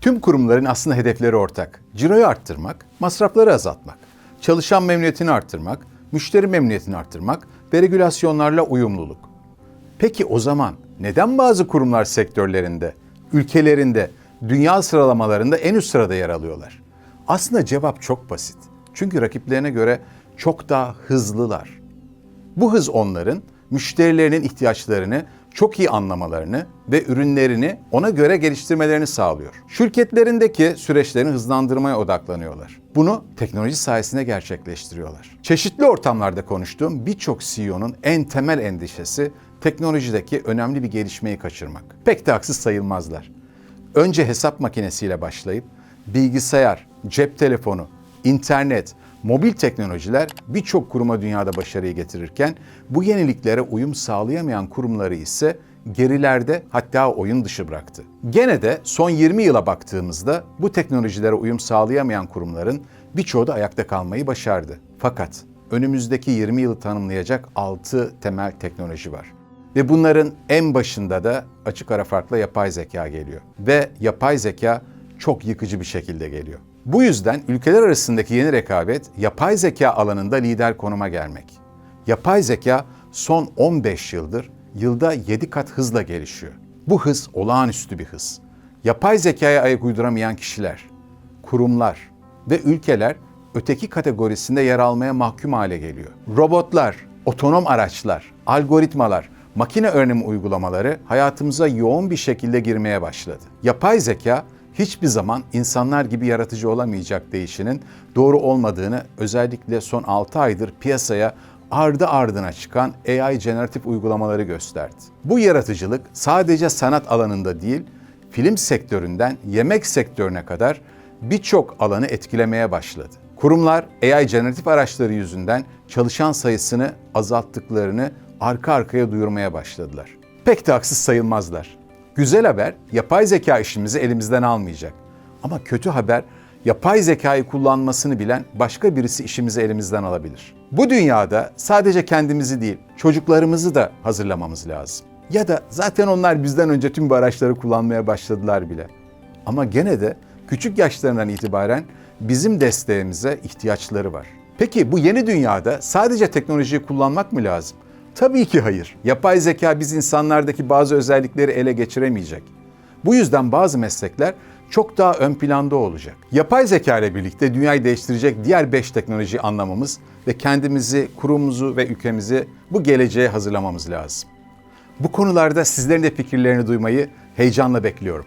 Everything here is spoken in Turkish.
Tüm kurumların aslında hedefleri ortak. Ciroyu arttırmak, masrafları azaltmak, çalışan memnuniyetini arttırmak, müşteri memnuniyetini arttırmak ve regülasyonlarla uyumluluk. Peki o zaman neden bazı kurumlar sektörlerinde, ülkelerinde, dünya sıralamalarında en üst sırada yer alıyorlar? Aslında cevap çok basit. Çünkü rakiplerine göre çok daha hızlılar. Bu hız onların müşterilerinin ihtiyaçlarını çok iyi anlamalarını ve ürünlerini ona göre geliştirmelerini sağlıyor. Şirketlerindeki süreçlerini hızlandırmaya odaklanıyorlar. Bunu teknoloji sayesinde gerçekleştiriyorlar. Çeşitli ortamlarda konuştuğum birçok CEO'nun en temel endişesi teknolojideki önemli bir gelişmeyi kaçırmak. Pek de haksız sayılmazlar. Önce hesap makinesiyle başlayıp bilgisayar, cep telefonu, internet, mobil teknolojiler birçok kuruma dünyada başarıyı getirirken bu yeniliklere uyum sağlayamayan kurumları ise gerilerde hatta oyun dışı bıraktı. Gene de son 20 yıla baktığımızda bu teknolojilere uyum sağlayamayan kurumların birçoğu da ayakta kalmayı başardı. Fakat önümüzdeki 20 yılı tanımlayacak 6 temel teknoloji var. Ve bunların en başında da açık ara farkla yapay zeka geliyor. Ve yapay zeka çok yıkıcı bir şekilde geliyor. Bu yüzden ülkeler arasındaki yeni rekabet yapay zeka alanında lider konuma gelmek. Yapay zeka son 15 yıldır yılda 7 kat hızla gelişiyor. Bu hız olağanüstü bir hız. Yapay zekaya ayak uyduramayan kişiler, kurumlar ve ülkeler öteki kategorisinde yer almaya mahkum hale geliyor. Robotlar, otonom araçlar, algoritmalar, makine öğrenimi uygulamaları hayatımıza yoğun bir şekilde girmeye başladı. Yapay zeka hiçbir zaman insanlar gibi yaratıcı olamayacak deyişinin doğru olmadığını özellikle son 6 aydır piyasaya ardı ardına çıkan AI generatif uygulamaları gösterdi. Bu yaratıcılık sadece sanat alanında değil, film sektöründen yemek sektörüne kadar birçok alanı etkilemeye başladı. Kurumlar AI generatif araçları yüzünden çalışan sayısını azalttıklarını arka arkaya duyurmaya başladılar. Pek de haksız sayılmazlar. Güzel haber yapay zeka işimizi elimizden almayacak. Ama kötü haber yapay zekayı kullanmasını bilen başka birisi işimizi elimizden alabilir. Bu dünyada sadece kendimizi değil, çocuklarımızı da hazırlamamız lazım. Ya da zaten onlar bizden önce tüm bu araçları kullanmaya başladılar bile. Ama gene de küçük yaşlarından itibaren bizim desteğimize ihtiyaçları var. Peki bu yeni dünyada sadece teknolojiyi kullanmak mı lazım? Tabii ki hayır. Yapay zeka biz insanlardaki bazı özellikleri ele geçiremeyecek. Bu yüzden bazı meslekler çok daha ön planda olacak. Yapay zeka ile birlikte dünyayı değiştirecek diğer 5 teknoloji anlamamız ve kendimizi, kurumumuzu ve ülkemizi bu geleceğe hazırlamamız lazım. Bu konularda sizlerin de fikirlerini duymayı heyecanla bekliyorum.